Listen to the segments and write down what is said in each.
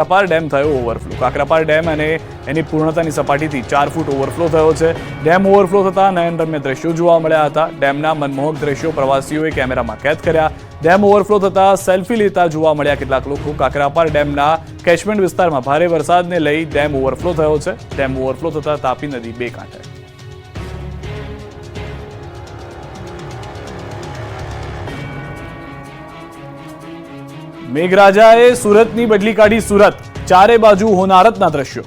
Kakrapar dam થયો overflow. Kakrapar dam અને એની પૂર્ણતાની સપાટીથી ચાર ફૂટ ઓવરફ્લો થયો છે. ડેમ ઓવરફ્લો થતાં નયનરમ્ય દ્રશ્યો જોવા મળ્યા હતા. ડેમના મનમોહક દ્રશ્યો પ્રવાસીઓએ કેમેરામાં કેદ કર્યા. ડેમ ઓવરફ્લો થતાં સેલ્ફી લેતા જોવા મળ્યા કેટલાક લોકો કાકરાપાર ડેમના કેચમેન્ટ વિસ્તારમાં ભારે વરસાદને લઈ ડેમ ઓવરફ્લો થયો છે. ડેમ ઓવરફ્લો થતાં તાપી નદી બે કાંઠે. મેઘરાજાએ સુરતની બદલી કાઢી સુરત. ચારે બાજુ હોનારતના દ્રશ્યો.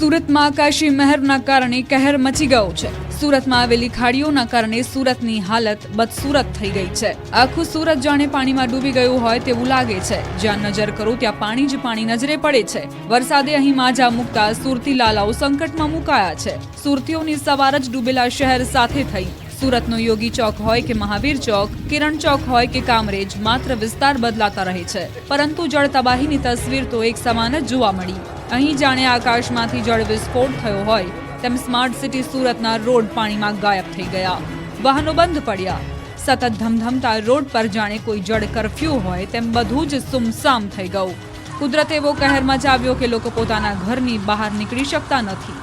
સુરતમાં આકાશી મહેરના કારણે કહેર મચી ગયો છે. સુરતમાં આવેલી ખાડીઓના કારણે સુરતની હાલત બદસુરત થઈ ગઈ છે. આખું સુરત જાણે પાણીમાં ડૂબી ગયું હોય તેવું લાગે છે. જ્યાં નજર કરો ત્યાં પાણી જ પાણી નજરે પડે છે. વરસાદે અહીં માજા મૂકતા સુરતી લાલાઓ સંકટમાં મુકાયા છે. સુરતીઓની સવાર જ ડૂબેલા શહેર સાથે થઈ સુરતનો યોગી ચોક હોય કે મહાવીર ચોક, કિરણ ચોક હોય કે કામરેજ, માત્ર વિસ્તાર બદલાતા રહે છે. પરંતુ જળ તબાહીની તસવીર તો એક સમાન જ જોવા મળી. અહીં જાણે આકાશમાંથી જળ વિસ્ફોટ થયો હોય, તેમ સ્માર્ટ સિટી સુરતના રોડ પાણીમાં ગાયબ થઈ ગયા. વાહનો બંધ પડ્યા. સતત ધમધમતા રોડ પર જાણે કોઈ જળ કરફ્યુ હોય, તેમ બધું જ સુમસામ થઈ ગયું. કુદરત એવો કહેર મચાવ્યો કે લોકો પોતાના ઘરની બહાર નીકળી શકતા નથી.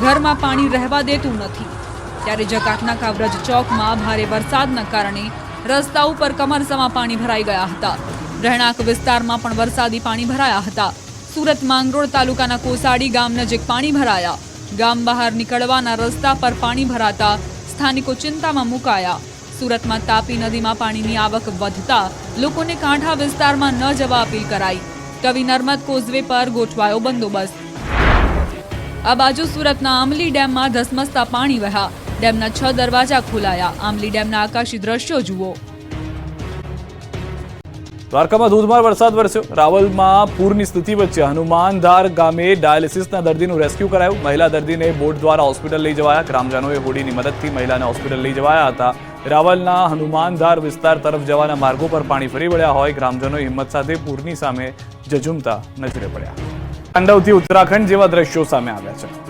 ઘરમાં પાણી રહેવા દેતું નથી. ત્યારે જકાતના વ્રજ ચોકમાં ભારે વરસાદના કારણે રસ્તા ઉપર કમરસમાં પાણી ભરાઈ ગયા હતા. રહેણાંક વિસ્તારમાં પણ વરસાદી પાણી ભરાયા હતા. સુરત માંગરોળ તાલુકાના કોસાડી ગામ નજીક પાણી ભરાયા. ગામ બહાર નીકળવાના રસ્તા પર પાણી ભરાતા સ્થાનિકો ચિંતામાં મુકાયા. સુરતમાં તાપી નદીમાં પાણીની આવક વધતા લોકોને કાંઠા વિસ્તારમાં ન જવા અપીલ કરાઈ. કવિ નર્મદ કોઝવે પર ગોઠવાયો બંદોબસ્ત. આ બાજુ સુરતના આમલી ડેમમાં ધસમસતા પાણી વહ્યા. ડેમના છ દરવાજા ખોલાયા. આમલી ડેમના આકાશી દ્રશ્યો જુઓ. દ્વારકામાં ધોધમાર વરસાદ વરસ્યો. રાવલમાં પૂરની સ્થિતિ વચ્ચે હનુમાનધાર ગામે ડાયાલિસિસના દર્દીનું રેસ્ક્યુ કરાયું. મહિલા દર્દીને બોટ દ્વારા હોસ્પિટલ લઈ જવાયા. ગ્રામજનોએ હોડીની મદદથી મહિલાને હોસ્પિટલ લઈ જવાયા હતા. રાવલના હનુમાનધાર વિસ્તાર તરફ જવાના માર્ગો પર પાણી ફરી વળ્યા હોય. ગ્રામજનોએ હિંમત સાથે પૂરની સામે જજુમતા નજરે પડ્યા. તાંડવથી ઉત્તરાખંડ જેવા દ્રશ્યો સામે આવ્યા છે.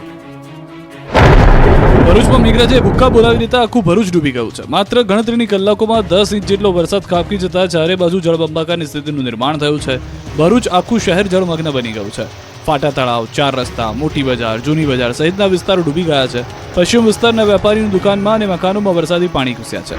ભરૂચમાં મેઘરાજે ભૂક્કા બોલાવી દેતા આખું ભરૂચ ડૂબી ગયું છે. માત્ર ગણતરીની કલાકોમાં દસ ઇંચ જેટલો વરસાદ ખાબકી જતા ચારે બાજુ જળબંબાકારની સ્થિતિનું નિર્માણ થયું છે. ભરૂચ આખું શહેર જળમગ્ન બની ગયું છે. ફાટા તળાવ, ચાર રસ્તા, મોટી બજાર, જૂની બજાર સહિતના વિસ્તારો ડૂબી ગયા છે. પશ્ચિમ વિસ્તારના વેપારીની દુકાનમાં અને મકાનોમાં વરસાદી પાણી ઘૂસ્યા છે.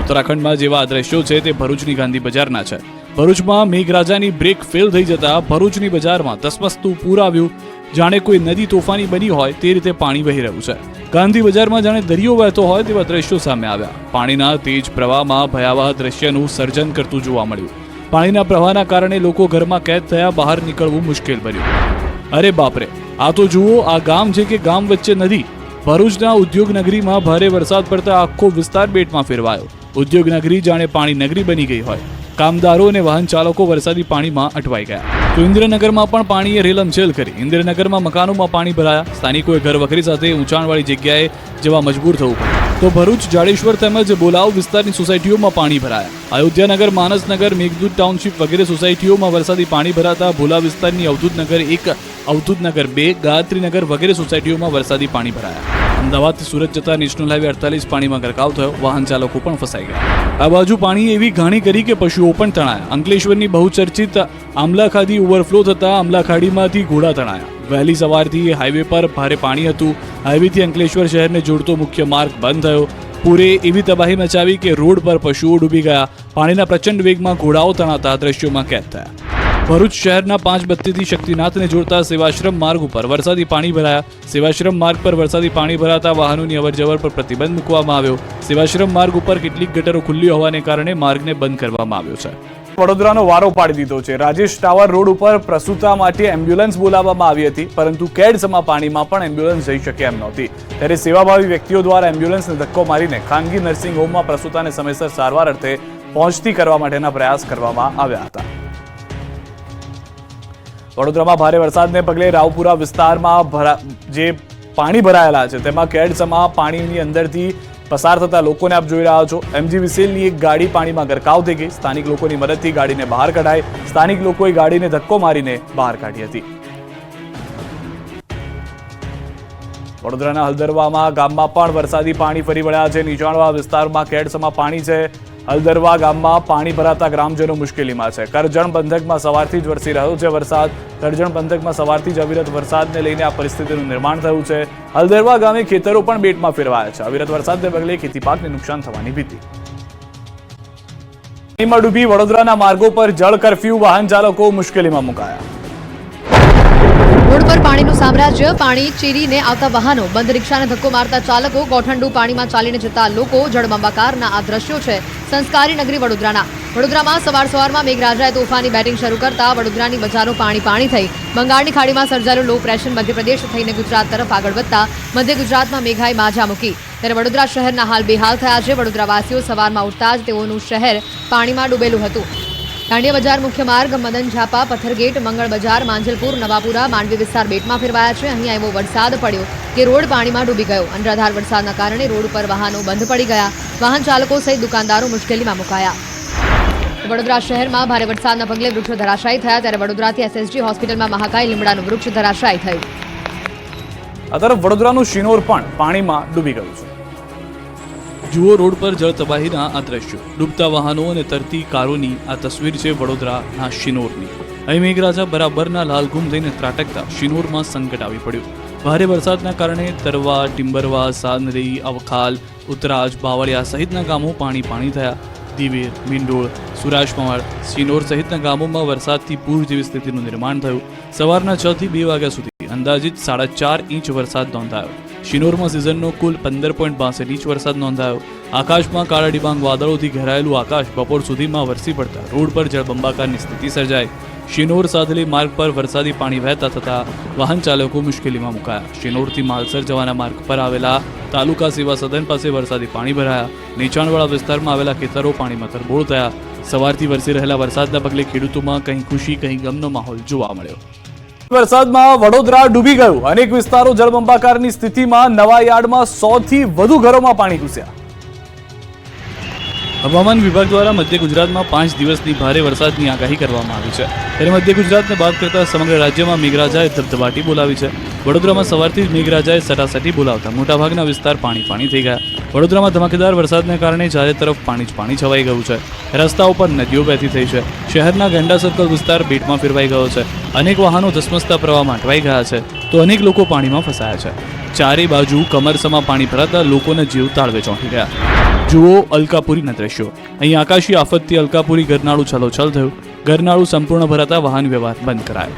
ઉત્તરાખંડમાં જેવા દ્રશ્યો છે તે ભરૂચની ગાંધી બજારના છે. ભરૂચમાં મેઘરાજાની બ્રેક ફેલ થઈ જતા ભરૂચની બજારમાં ધસમસતું પૂર આવ્યું. જાણે કોઈ નદી તોફાની બની હોય તે રીતે પાણી વહી રહ્યું છે. ગાંધી બજારમાં જાણે દરિયો વહેતો હોય તેવા દ્રશ્યો સામે આવ્યા. પાણીના તેજ પ્રવાહમાં ભયાવહ દ્રશ્યનું સર્જન કરતું જોવા મળ્યું. પાણીના પ્રવાહના કારણે લોકો ઘરમાં કેદ થયા, બહાર નીકળવું મુશ્કેલ બન્યું. અરે બાપરે! આ તો જુઓ, આ ગામ છે કે ગામ વચ્ચે નદી. ભરૂચના ઉદ્યોગનગરીમાં ભારે વરસાદ પડતા આખો વિસ્તાર બેટમાં ફેરવાયો. ઉદ્યોગનગરી જાણે પાણી નગરી બની ગઈ હોય. કામદારો અને વાહન ચાલકો વરસાદી પાણીમાં અટવાઈ ગયા. તો ઇન્દ્રનગરમાં પણ પાણીએ રેલમછેલ કરી. ઇન્દ્રનગરમાં મકાનોમાં પાણી ભરાયા. સ્થાનિકોએ ઘર વખરી સાથે ઊંચાણવાળી જગ્યાએ જવા મજબૂર થવું પડ્યું. તો ભરૂચ, જાડેશ્વર તેમજ બોલાવ વિસ્તારની સોસાયટીઓમાં પાણી ભરાયા. અયોધ્યાનગર, માનસનગર, મેઘદૂત ટાઉનશીપ વગેરે સોસાયટીઓમાં વરસાદી પાણી ભરાતા ભોલા વિસ્તારની અવધૂતનગર એક, અવધૂતનગર બે, ગાયત્રીનગર વગેરે સોસાયટીઓમાં વરસાદી પાણી ભરાયા. અમદાવાદથી સુરત જતા નેશનલ હાઈવે અડતાલીસ પાણીમાં ગરકાવ થયો. વાહન ચાલકો પણ ફસાઈ ગયા. આ બાજુ પાણી એવી ઘાણી કરી કે પશુઓ પણ તણાયા. અંકલેશ્વરની બહુચર્ચિત આમલાખાડી ઓવરફ્લો થતા આમલાખાડીમાંથી ઘોડા તણાયા. વહેલી સવારથી હાઈવે પર ભારે પાણી હતું. હાઈવેથી અંકલેશ્વર શહેરને જોડતો મુખ્ય માર્ગ બંધ થયો. પૂરે એવી તબાહી મચાવી કે રોડ પર પશુઓ ડૂબી ગયા. પાણીના પ્રચંડ વેગમાં ઘોડાઓ તણાતા દ્રશ્યોમાં કેદ થયા. ભરૂચ શહેરના પાંચ બત્તીથી શક્તિનાથને જોડતા સેવાશ્રમ માર્ગ ઉપર વરસાદી પાણી ભરાયા. સેવાશ્રમ માર્ગ પર વરસાદી પાણી ભરાતા વાહનોની અવરજવર પર પ્રતિબંધ મૂકવામાં આવ્યો. સેવાશ્રમ માર્ગ ઉપર કેટલીક ગટરો ખુલ્લી હોવાને કારણે માર્ગને બંધ કરવામાં આવ્યો છે. વડોદરાનો વારો પાડી દીધો છે. રાજેશ ટાવર રોડ ઉપર પ્રસૂતા માટે એમ્બ્યુલન્સ બોલાવવામાં આવી હતી, પરંતુ કેડસમા પાણીમાં પણ એમ્બ્યુલન્સ જઈ શકે એમ નહોતી. ત્યારે સેવાભાવી વ્યક્તિઓ દ્વારા એમ્બ્યુલન્સને ધક્કો મારીને ખાનગી નર્સિંગ હોમમાં પ્રસૂતાને સમયસર સારવાર અર્થે પહોંચતી કરવા માટેના પ્રયાસ કરવામાં આવ્યા હતા. વડોદરામાં ભારે વરસાદને પગલે રાવપુરા વિસ્તારમાં જે પાણી ભરાયેલા છે, તેમાં કેડસમાં પાણીની અંદરથી પસાર થતા લોકોને આપ જોઈ રહ્યા છો. એમજી વિસેલની એક ગાડી પાણીમાં ગરકાવ થઈ ગઈ. સ્થાનિક લોકોની મદદથી ગાડીને બહાર કઢાઈ. સ્થાનિક લોકોએ ગાડીને ધક્કો મારીને બહાર કાઢી હતી. વડોદરાના હલદરવામાં ગામમાં પણ વરસાદી પાણી ફરી વળ્યા છે. નીચાણવા વિસ્તારમાં કેડસમાં પાણી છે. હલદરવા ગામમાં પાણી ભરાતા ગ્રામજનો મુશ્કેલીમાં છે. કરજણ બંધકમાં સવારથી જ વરસી રહ્યો છે વરસાદ. કરજણ બંધકમાં સવારથી જ અવિરત વરસાદને લઈને આ પરિસ્થિતિનું નિર્માણ થયું છે. હલદરવા ગામે ખેતરો પણ બેટમાં ફેરવાયા છે. અવિરત વરસાદને પગલે ખેતી પાકને નુકસાન થવાની ભીતિ. પાણીમાં ડૂબી વડોદરાના માર્ગો પર જળ કરફ્યુ વાહન ચાલકો મુશ્કેલીમાં મુકાયા. રોડ પર પાણીનું સામ્રાજ્ય, પાણી ચીરીને આવતા વાહનો, બંધ રિક્ષાને ધક્કો મારતા ચાલકો ગોઠંડુ પાણીમાં ચાલીને જતા લોકો જળબંબાકારના આ દ્રશ્યો છે સંસ્કારી નગરી વડોદરાના. વડોદરામાં સવાર સવારમાં મેઘરાજાએ તોફાની બેટિંગ શરૂ કરતા વડોદરાની બજારો પાણી પાણી થઈ. બંગાળની ખાડીમાં સર્જાયેલું લો પ્રેશર મધ્યપ્રદેશ થઈને ગુજરાત તરફ આગળ વધતા મધ્ય ગુજરાતમાં મેઘાએ માજા મૂકી. ત્યારે વડોદરા શહેરના હાલ બેહાલ થયા છે. વડોદરાવાસીઓ સવારમાં ઉઠતા જ તેઓનું શહેર પાણીમાં ડૂબેલું હતું. દાંડિયા બજાર મુખ્ય માર્ગ, મદન ઝાપા, પથ્થરગેટ, મંગળ બજાર, માંજલપુર, નવાપુરા, માંડવી વિસ્તાર બેટમાં ફેરવાયા છે. અહીંયા એવો વરસાદ પડ્યો કે રોડ પાણીમાં ડૂબી ગયો. અનરાધાર વરસાદના કારણે રોડ પર વાહનો બંધ પડી ગયા. વાહન ચાલકો સહિત દુકાનદારો મુશ્કેલીમાં મુકાયા. વડોદરા શહેરમાં ભારે વરસાદના પગલે વૃક્ષો ધરાશાયી થયા. ત્યારે વડોદરાથી એસએસજી હોસ્પિટલમાં મહાકાય. લીમડાનું વૃક્ષ ધરાશાયી થયું. આ તરફ વડોદરાનું શિનોર પણ પાણીમાં ડૂબી ગયું છે. જુઓ રોડ પર જળ તબાહીના આ દ્રશ્યો. ડૂબતા વાહનો અને તરતી કારોની આ તસવીર છે વડોદરાના શિનોરની. અહીં મેઘરાજા બરાબરના લાલઘુમ થઈને ત્રાટકતા શિનોરમાં સંકટ આવી પડ્યું. ભારે વરસાદના કારણે તરવા ટિમ્બરવા સાનરી અવખાલ ઉતરાજ બાવળિયા સહિતના ગામો પાણી પાણી થયા. દિવેર, મીંડોળ સુરાજપવાડ શિનોર સહિતના ગામોમાં વરસાદથી પૂર જેવી સ્થિતિનું નિર્માણ થયું. સવારના છ થી બે વાગ્યા સુધી અંદાજિત સાડા ચાર ઇંચ વરસાદ નોંધાયો. શિનોરમાં સિઝનનો કુલ પંદર પોઈન્ટ બાસઠ ઇંચ વરસાદ નોંધાયો. આકાશમાં કાળા ડિબાંગ વાદળોથી ઘેરાયેલું આકાશ બપોર સુધીમાં વરસી પડતા. રોડ પર જળબંબાકારની સ્થિતિ સર્જાઈ. શિનોર સાધલી માર્ગ પર વરસાદી પાણી વહેતા થતા વાહન ચાલકો મુશ્કેલીમાં મુકાયા. શિનોરથી માલસર જવાના માર્ગ પર આવેલા તાલુકા સેવા સદન પાસે વરસાદી પાણી ભરાયા. નીચાણવાળા વિસ્તારમાં આવેલા ખેતરો પાણીમાં તરબોળ થયા. સવારથી વરસી રહેલા વરસાદના પગલે ખેડૂતોમાં કંઈ ખુશી, કંઈ ગમનો માહોલ જોવા મળ્યો. વરસાદમાં વડોદરા ડૂબી ગયું. અનેક વિસ્તારો જળબંબાકારની સ્થિતિમાં નવા યાર્ડમાં સો થી વધુ ઘરોમાં પાણી ઘૂસ્યા. હવામાન વિભાગ દ્વારા મધ્ય ગુજરાતમાં પાંચ દિવસની ભારે વરસાદની આગાહી કરવામાં આવી છે. ત્યારે મધ્ય ગુજરાતને બાદ કરતા સમગ્ર રાજ્યમાં મેઘરાજાએ ધબધબાટી બોલાવી છે. વડોદરામાં સવારથી જ મેઘરાજાએ સટાસટી બોલાવતા મોટાભાગના વિસ્તાર પાણી પાણી થઈ ગયા. વડોદરામાં ધમાકેદાર વરસાદને કારણે ચારે તરફ પાણી જ પાણી છવાઈ ગયું છે. રસ્તાઓ પર નદીઓ વહેતી થઈ છે. શહેરના ગંડા સર્કલ વિસ્તાર બેટમાં ફેરવાઈ ગયો છે. અનેક વાહનો ધસમસતા પ્રવાહમાં અટવાઈ ગયા છે. તો અનેક લોકો પાણીમાં ફસાયા છે. ચારે બાજુ કમરસમાં પાણી ભરાતા લોકોના જીવ તાળવે ચોંટી ગયા. જુઓ અલકાપુરીના દ્રશ્યો. અહીં આકાશી આફતથી અલકાપુરી ગરનાળું છલોછલ થયું. ગરનાળું સંપૂર્ણ ભરાતા વાહન વ્યવહાર બંધ કરાયો.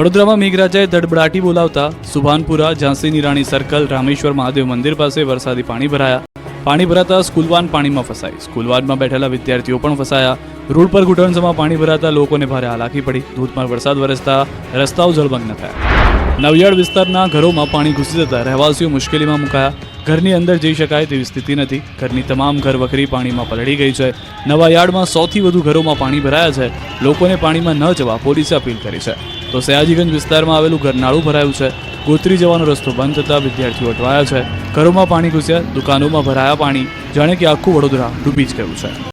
વડોદરામાં મેઘરાજાએ ધડબડાટી બોલાવતા સુભાનપુરા, ઝાંસીની રાણી સર્કલ, રામેશ્વર મહાદેવ મંદિર પાસે વરસાદી પાણી ભરાયા. પાણી ભરાતા સ્કૂલવાન પાણીમાં ફસાઈ. સ્કૂલવાનમાં બેઠેલા વિદ્યાર્થીઓ પણ ફસાયા. રોડ પર ઘૂંટણસમાં પાણી ભરાતા લોકોને ભારે હાલાકી પડી. ધોધમાર વરસાદ વરસતા રસ્તાઓ જળમગ્ન થયા. નવિયાળ વિસ્તારના ઘરોમાં પાણી ઘૂસી જતા રહેવાસીઓ મુશ્કેલીમાં મુકાયા. ઘરની અંદર જઈ શકાય તેવી સ્થિતિ નથી. ઘરની તમામ ઘર વખરી પાણીમાં પલળી ગઈ છે. નવા યાર્ડમાં સૌથી વધુ ઘરોમાં પાણી ભરાયા છે. લોકોને પાણીમાં ન જવા પોલીસે અપીલ કરી છે. તો સયાજીગંજ વિસ્તારમાં આવેલું ઘરનાળું ભરાયું છે. ગોત્રી જવાનો રસ્તો બંધ થતા વિદ્યાર્થીઓ અટવાયા છે. ઘરોમાં પાણી ઘૂસ્યા, દુકાનોમાં ભરાયા પાણી. જાણે કે આખું વડોદરા ડૂબી જ ગયું છે.